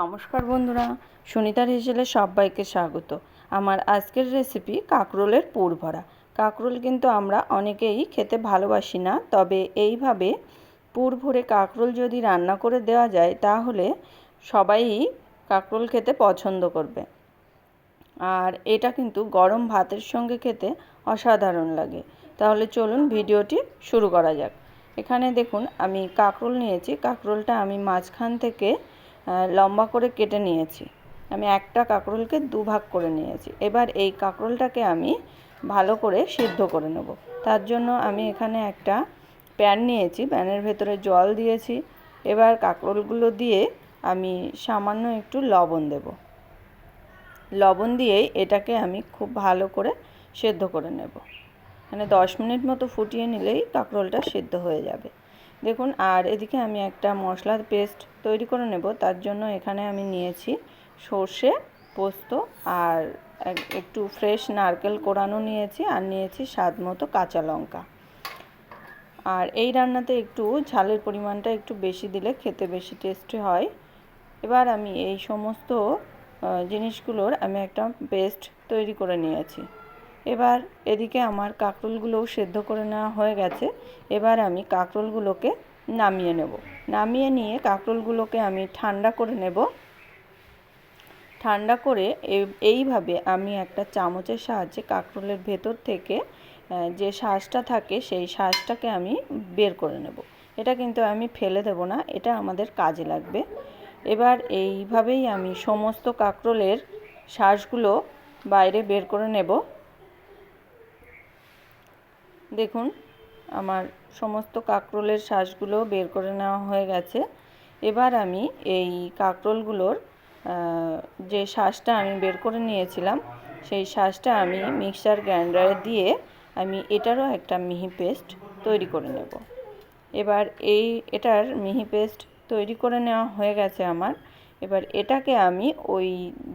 নমস্কার বন্ধুরা সুনিতার হেসেলে সবাইকে স্বাগত। আমার আজকের রেসিপি কাঁকরোলের পুর ভরা। কাঁকরোল কিন্তু আমরা অনেকেই খেতে ভালোবাসি না, তবে এইভাবে পুর ভরে কাঁকরোল যদি রান্না করে দেওয়া যায়, তাহলে সবাই কাঁকরোল খেতে পছন্দ করবে। আর এটা কিন্তু গরম ভাতের সঙ্গে খেতে অসাধারণ লাগে। তাহলে চলুন ভিডিওটি শুরু করা যাক। এখানে দেখুন, আমি কাঁকরোল নিয়েছি। কাঁকরোলটা আমি মাঝখান থেকে লম্বা করে কেটে নিয়েছি। আমি একটা কাঁকরোলকে দুভাগ করে নিয়েছি। এবার এই কাঁকরোলটাকে আমি ভালো করে সিদ্ধ করে নেব। তার জন্য আমি এখানে একটা প্যান নিয়েছি, প্যানের ভেতরে জল দিয়েছি। এবার কাঁকরোলগুলো দিয়ে আমি সামান্য একটু লবণ দেব। লবণ দিয়েই এটাকে আমি খুব ভালো করে সেদ্ধ করে নেব। মানে দশ মিনিট মতো ফুটিয়ে নিলেই কাঁকরোলটা সেদ্ধ হয়ে যাবে। দেখুন, আর এদিকে আমি একটা মশলার পেস্ট তৈরি করে নেব। তার জন্য এখানে আমি নিয়েছি সর্ষে পোস্ত আর একটু ফ্রেশ নারকেল কোরানো নিয়েছি আর নিয়েছি স্বাদ মতো কাঁচা লঙ্কা। আর এই রান্নাতে একটু ঝালের পরিমাণটা একটু বেশি দিলে খেতে বেশি টেস্টি হয়। এবার আমি এই সমস্ত জিনিসগুলোর আমি একটা পেস্ট তৈরি করে নিয়েছি। এবার এদিকে আমার কাঁকরোলগুলোও সেদ্ধ করে নেওয়া হয়ে গেছে। এবার আমি কাঁকরোলগুলোকে নামিয়ে নেব। নামিয়ে নিয়ে কাঁকরোলগুলোকে আমি ঠান্ডা করে নেব। ঠান্ডা করে এইভাবে আমি একটা চামচের সাহায্যে কাঁকরোলের ভেতর থেকে যে শ্বাসটা থাকে সেই শ্বাসটাকে আমি বের করে নেব। এটা কিন্তু আমি ফেলে দেব না, এটা আমাদের কাজে লাগবে। এবার এইভাবেই আমি সমস্ত কাঁকরোলের শ্বাসগুলো বাইরে বের করে নেব। দেখুন, আমার সমস্ত কাঁকরোলের শ্বাসগুলো বের করে নেওয়া হয়ে গেছে। এবার আমি এই কাঁকরোলগুলোর যে শ্বাসটা আমি বের করে নিয়েছিলাম, সেই শ্বাসটা আমি মিক্সার গ্রাইন্ডারে দিয়ে আমি এটারও একটা মিহি পেস্ট তৈরি করে নেব। এবার এই, এটার মিহি পেস্ট তৈরি করে নেওয়া হয়ে গেছে আমার। এবার এটাকে আমি ওই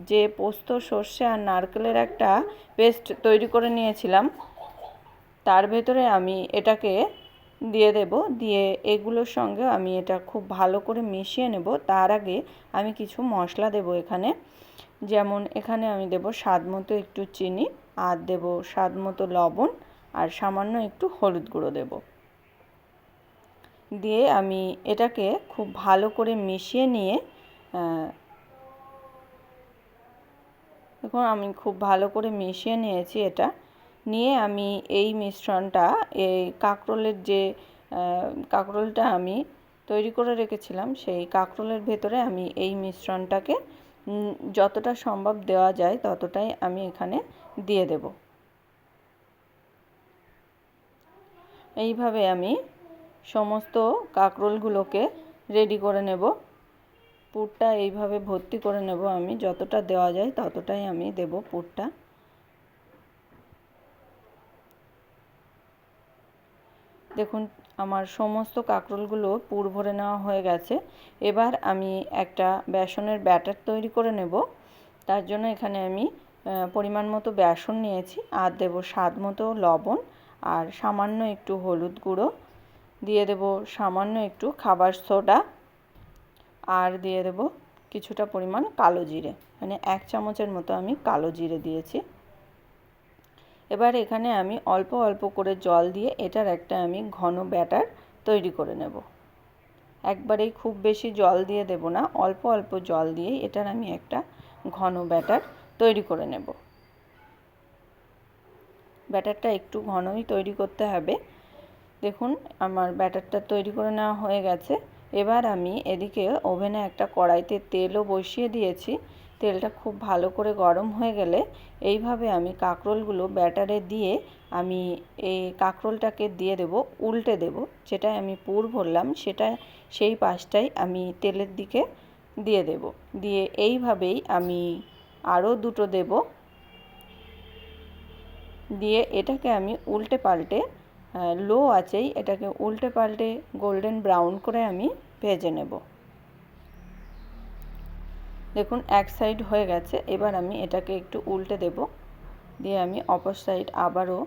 যে পোস্ত, সর্ষে আর নারকেলের একটা পেস্ট তৈরি করে নিয়েছিলাম তার ভেতরে আমি এটাকে দিয়ে দেব। দিয়ে এগুলোর সঙ্গে আমি এটা খুব ভালো করে মিশিয়ে নেব। তার আগে আমি কিছু মশলা দেব এখানে। যেমন এখানে আমি দেব স্বাদ মতো একটু চিনি আর দেব স্বাদ মতো লবণ আর সামান্য একটু হলুদ গুঁড়ো দেব। দিয়ে আমি এটাকে খুব ভালো করে মিশিয়ে নিয়ে দেখুন আমি খুব ভালো করে মিশিয়ে নিয়েছি এটা। নিয়ে আমি এই মিশ্রণটা, এই কাঁকরোলের যে কাঁকরোলটা আমি তৈরি করে রেখেছিলাম, সেই কাঁকরোলের ভেতরে আমি এই মিশ্রণটাকে যতটা সম্ভব দেওয়া যায় ততটাই আমি এখানে দিয়ে দেব। এইভাবে আমি সমস্ত কাঁকরোলগুলোকে রেডি করে নেব। পুরটা এইভাবে ভর্তি করে নেব আমি, যতটা দেওয়া যায় ততটাই আমি দেব পুরটা। দেখুন, আমার সমস্ত কাঁকরোলগুলো পুর ভরে নেওয়া হয়ে গেছে। এবার আমি একটা বেসনের ব্যাটার তৈরি করে নেব। তার জন্য এখানে আমি পরিমাণ মতো বেসন নিয়েছি। আর দেব স্বাদ মতো লবণ আর সামান্য একটু হলুদ গুঁড়ো। দিয়ে দেব সামান্য একটু খাবার সোডা। আর দিয়ে দেব কিছুটা পরিমাণ কালো জিরে। মানে এক চামচের মতো আমি কালো জিরে দিয়েছি। এবার এখানে আমি অল্প অল্প করে জল দিয়ে এটার একটা আমি ঘন ব্যাটার তৈরি করে নেব। একবারেই খুব বেশি জল দিয়ে দেব না, অল্প অল্প জল দিয়ে এটার আমি একটা ঘন ব্যাটার তৈরি করে নেব। ব্যাটারটা একটু ঘনই তৈরি করতে হবে। দেখুন, আমার ব্যাটারটা তৈরি করে নেওয়া হয়ে গেছে। এবার আমি এদিকে ওভেনে একটা কড়াইতে তেলও বসিয়ে দিয়েছি। তেলটা খুব ভালো করে গরম হয়ে গেলে এইভাবে আমি কাঁকরোলগুলো ব্যাটারে দিয়ে আমি এই কাঁকরোলটাকে দিয়ে দেব, উল্টে দেব। যেটা আমি পুর ভরলাম সেটা, সেই পাশটাই আমি তেলের দিকে দিয়ে দেব। দিয়ে এইভাবেই আমি আরও দুটো দেব। দিয়ে এটাকে আমি উল্টে পাল্টে লো আছেই এটাকে উল্টে পাল্টে গোল্ডেন ব্রাউন করে আমি ভেজে নেব। দেখুন, এক সাইড হয়ে গেছে। এবার আমি এটাকে একটু উল্টে দেব। দিয়ে আমি অপর সাইড আবারও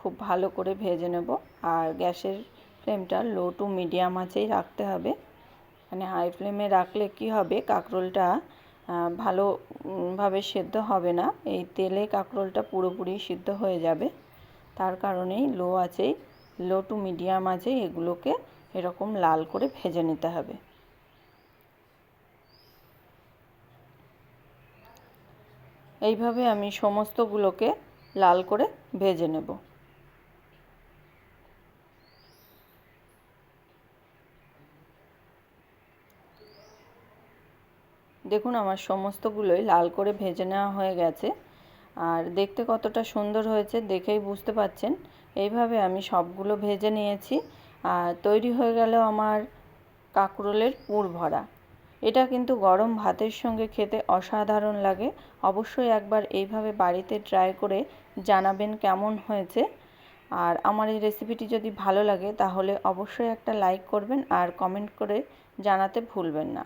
খুব ভালো করে ভেজে নেব। আর গ্যাসের ফ্লেমটা লো টু মিডিয়াম আছেই রাখতে হবে। মানে হাই ফ্লেমে রাখলে কি হবে? কাঁকরোলটা ভালো ভাবে সেদ্ধ হবে না। এই তেলে কাঁকরোলটা পুরোপুরি সিদ্ধ হয়ে যাবে। তার কারণেই লো আছেই লো টু মিডিয়াম আছে এগুলোকে এরকম লাল করে ভেজে নিতে হবে। এইভাবে আমি সমস্তগুলোকে লাল করে ভেজে নেব। দেখুন, আমার সমস্তগুলোই লাল করে ভেজে নেওয়া হয়ে গেছে। আর দেখতে কতটা সুন্দর হয়েছে দেখেই বুঝতে পাচ্ছেন। এইভাবে আমি সবগুলো ভেজে নিয়েছি। আর তৈরি হয়ে গেল আমার কাঁকরোলের পুর ভরা। এটা কিন্তু গরম ভাতের সঙ্গে খেতে অসাধারণ লাগে। অবশ্যই একবার এইভাবে বাড়িতে ট্রাই করে জানাবেন কেমন হয়েছে। আর আমার এই রেসিপিটি যদি ভালো লাগে, তাহলে অবশ্যই একটা লাইক করবেন আর কমেন্ট করে জানাতে ভুলবেন না।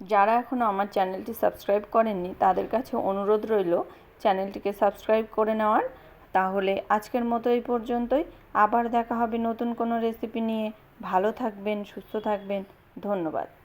যারা এখনও আমার চ্যানেলটি সাবস্ক্রাইব করেননি, তাদের কাছে অনুরোধ রইল চ্যানেলটিকে সাবস্ক্রাইব করে নেওয়ার। তাহলে আজকের মতো এই পর্যন্তই। আবার দেখা হবে নতুন কোনো রেসিপি নিয়ে। ভালো থাকবেন, সুস্থ থাকবেন। ধন্যবাদ।